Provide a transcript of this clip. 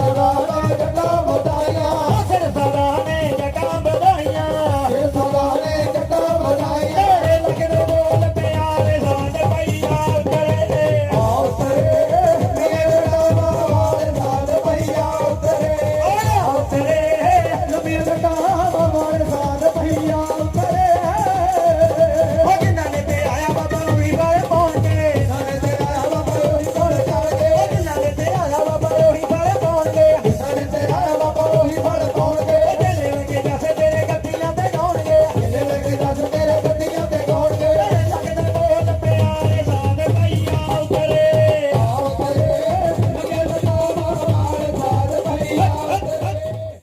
போராட